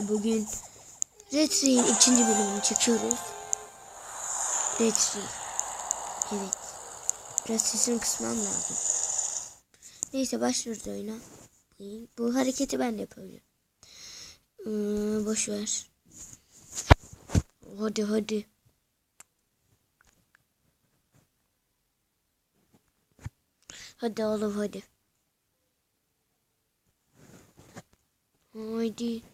Bugün Red Tree ikinci bölümünü çekiyoruz. Red Tree. Evet. Biraz sesini kısmam lazım. Neyse başlıyoruz oyuna. Bu hareketi ben de yapabilirim. Hmm, boş ver. Hadi hadi. Hadi oğlum hadi. Haydi.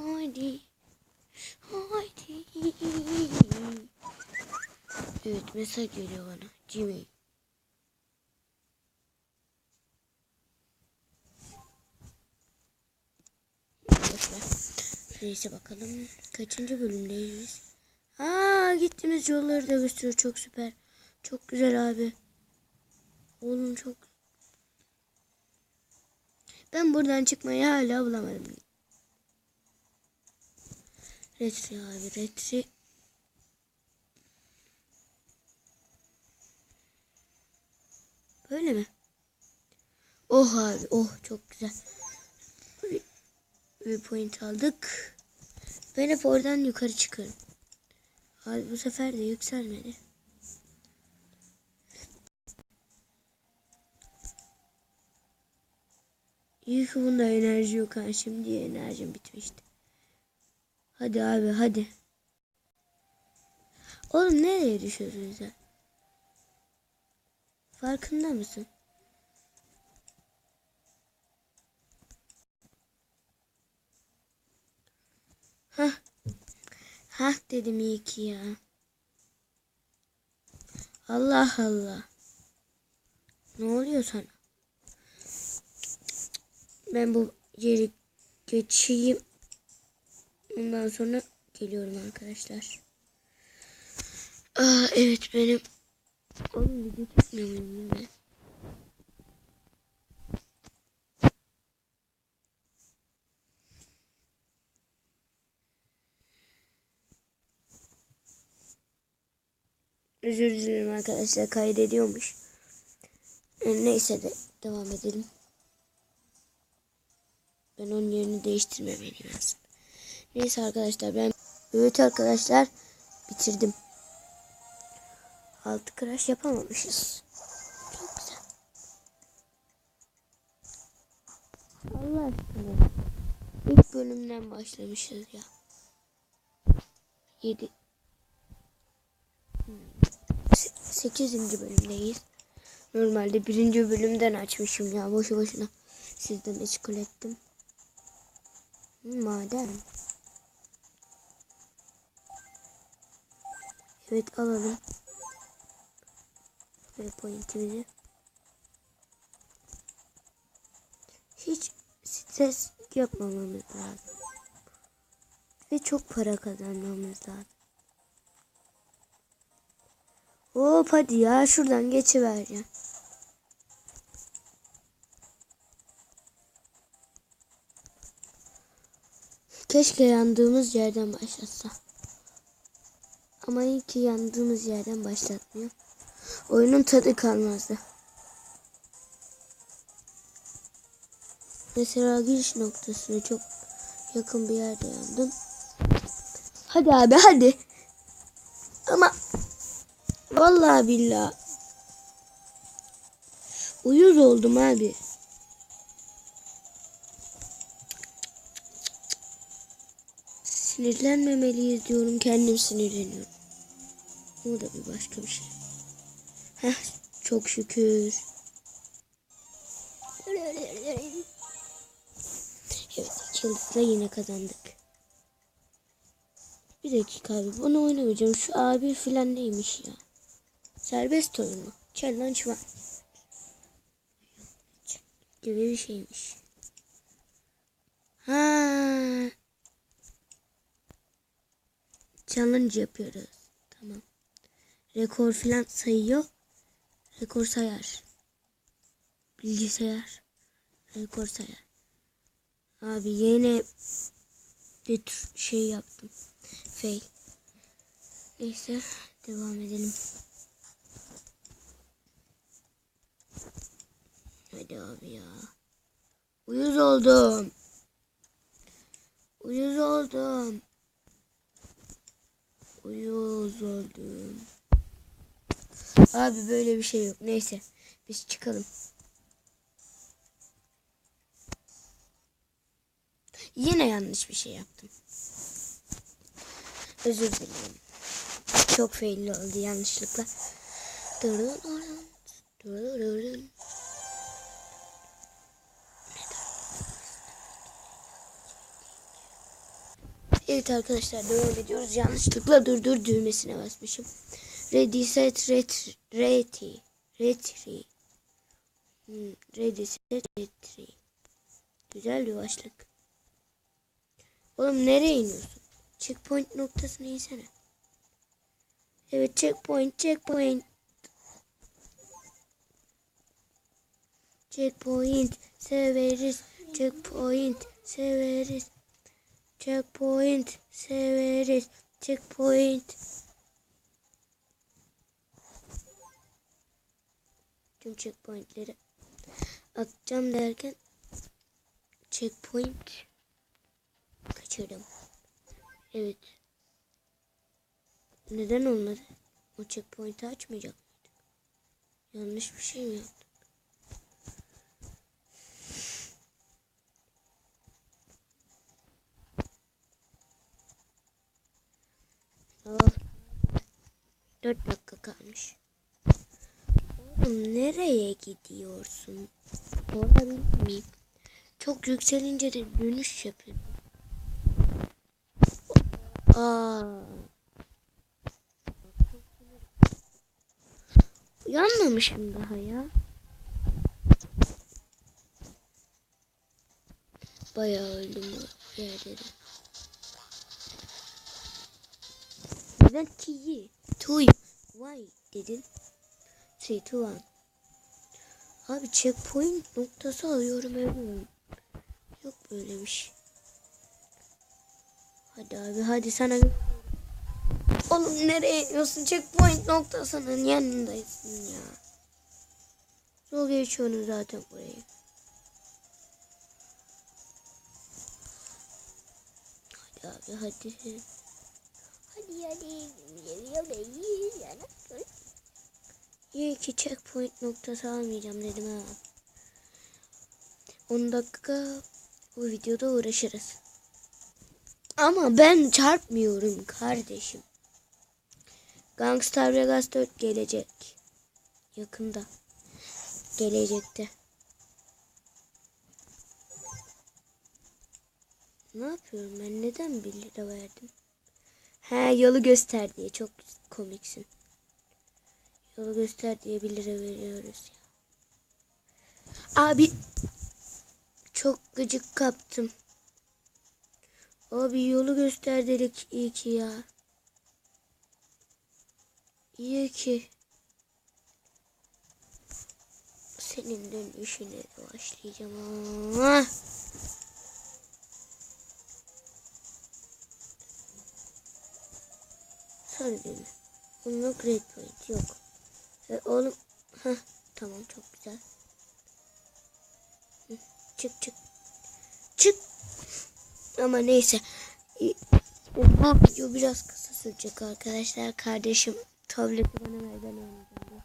Haydi. Haydi. Evet mesaj geliyor bana. Jimmy. Neyse bakalım. Kaçıncı bölümdeyiz biz? Aa gittiğimiz yolları da gösteriyor. Çok süper. Çok güzel abi. Oğlum çok. Ben buradan çıkmayı hala bulamadım. Retri abi retri. Böyle mi? Oh abi oh çok güzel. Bir point aldık. Ben hep oradan yukarı çıkarım. Abi bu sefer de yükselmedi. İyi ki bunda enerji yok ha. Şimdi enerjim bitmişti. Hadi abi hadi. Oğlum nereye düşüyorsun sen? Farkında mısın? Hah. Hah dedim iyi ki ya. Allah Allah. Ne oluyor sana? Ben bu yeri geçeyim. Ondan sonra geliyorum arkadaşlar. Aa evet benim. Oğlum video çekmiyor muyum ya ben? Özür dilerim arkadaşlar kaydediyormuş. E, Neyse de devam edelim. Ben onun yerini değiştirmemeliyim aslında. Neyse arkadaşlar ben evet arkadaşlar bitirdim. Altı crash yapamamışız. Çok güzel. Allah aşkına. İlk bölümden başlamışız ya. Yedi. Hmm. Se- Sekizinci bölümdeyiz. Normalde birinci bölümden açmışım ya boşu boşuna. Sizden meşgul ettim. Maden. Evet alalım. Ve pointimizi. Hiç stres yapmamamız lazım. Ve çok para kazanmamız lazım. Hop hadi ya şuradan geçiver ya. Keşke yandığımız yerden başlatsa. Ama iyi ki yandığımız yerden başlatmıyor. Oyunun tadı kalmazdı. Mesela giriş noktasına çok yakın bir yerde yandım. Hadi abi hadi. Ama vallahi billahi uyuz oldum abi. Sinirlenmemeliyiz diyorum kendim sinirleniyorum. Bu da bir başka bir şey. Heh çok şükür. Evet iki yine kazandık. Bir dakika abi bunu oynamayacağım. Şu abi filan neymiş ya. Serbest oyun mu? Challenge var. Gibi bir şeymiş. Ha. Challenge yapıyoruz. Tamam. Rekor filan sayıyor. Rekor sayar. Bilgisayar. Rekor sayar. Abi yine bir şey yaptım. Fail. Neyse devam edelim. Hadi abi ya. Uyuz oldum. Uyuz oldum. Uyuz oldum. Abi böyle bir şey yok. Neyse. Biz çıkalım. Yine yanlış bir şey yaptım. Özür dilerim. Çok fail oldu yanlışlıkla. Evet arkadaşlar devam ediyoruz. Yanlışlıkla durdur düğmesine basmışım. Ready set ret ready retry. Hmm, ready set retry. Güzel bir başlık. Oğlum nereye iniyorsun? Checkpoint noktasına insene. Evet checkpoint checkpoint. Checkpoint severiz. Checkpoint severiz. Checkpoint severiz. Checkpoint. Tüm checkpointleri atacağım derken checkpoint kaçırdım. Evet. Neden olmadı? O checkpoint'i açmayacak mıydık? Yanlış bir şey mi yaptık? Of. 4 dakika kalmış. Oğlum nereye gidiyorsun? Olabilir miyim? Çok yükselince de dönüş yapıyor. Uyanmamışım daha ya. Bayağı öldüm bu yerde Neden T'yi? Two, why dedin? Three, two, one. Abi checkpoint noktası alıyorum evet. Yok böyle bir şey. Hadi abi hadi sana Oğlum nereye iniyorsun? Checkpoint noktasının yanındaysın ya. Zor geçiyorsun zaten burayı. Hadi abi hadi. İyi ki checkpoint noktası almayacağım dedim ha. 10 dakika bu videoda uğraşırız. Ama ben çarpmıyorum kardeşim. Gangstar Vegas 4 gelecek. Yakında. Gelecekte. Ne yapıyorum ben? Neden 1 lira verdim? He yolu göster diye. Çok komiksin. Yolu göster diye 1 lira veriyoruz ya. Abi çok gıcık kaptım. Abi yolu göster dedik iyi ki ya. İyi ki. Senin dönüşüne başlayacağım ama. Düğme. Bunun great point yok. E, oğlum. Heh, tamam çok güzel. Çık çık. Çık. Ama neyse. Bu video biraz kısa sürecek arkadaşlar. Kardeşim tableti bana ver ben oynayacağım.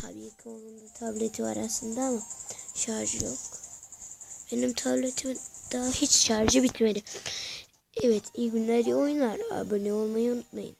Tabii ki onun da tableti var aslında ama şarjı yok. Benim tabletimin daha hiç şarjı bitmedi. Evet iyi günler iyi oyunlar. Abone olmayı unutmayın.